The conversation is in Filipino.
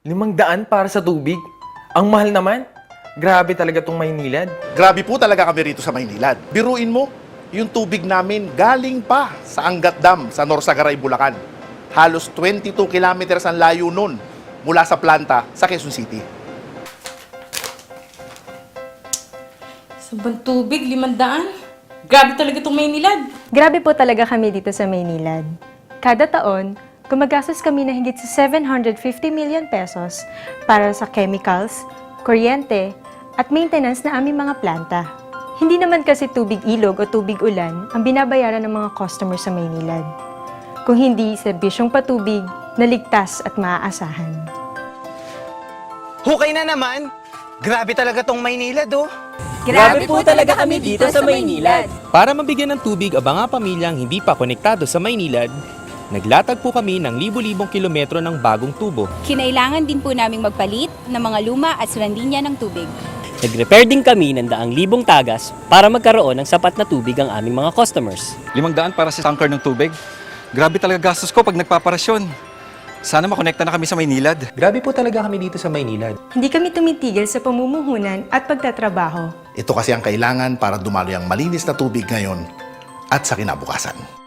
Limang daan para sa tubig? Ang mahal naman. Grabe talaga tong Maynilad. Grabe po talaga kami rito sa Maynilad. Biruin mo, yung tubig namin galing pa sa Angat Dam sa Norsagaray, Bulacan. Halos 22 kilometers ang layo nun mula sa planta sa Quezon City. Sabang tubig, limandaan. Grabe talaga itong Maynilad. Grabe po talaga kami dito sa Maynilad. Kada taon, gumagastos kami na higit sa 750 million pesos para sa chemicals, kuryente, at maintenance na aming mga planta. Hindi naman kasi tubig ilog o tubig ulan ang binabayaran ng mga customers sa Maynilad. Kung hindi serbisyong patubig na ligtas at maaasahan. Hukay na naman! Grabe talaga tong Maynila, do. Grabe po talaga kami dito sa Maynilad. Para mabigyan ng tubig ang mga pamilyang hindi pa konektado sa Maynilad, naglatag po kami ng libu-libong kilometro ng bagong tubo. Kinailangan din po naming magpalit ng mga luma at surandinya ng tubig. Nag-repair din kami ng daang libong tagas para magkaroon ng sapat na tubig ang aming mga customers. Limang daan para sa tanker ng tubig. Grabe talaga gastos ko pag nagpaparasyon. Sana makonekta na kami sa Maynilad. Grabe po talaga kami dito sa Maynilad. Hindi kami tumitigil sa pamumuhunan at pagtatrabaho. Ito kasi ang kailangan para dumaloy ang malinis na tubig ngayon at sa kinabukasan.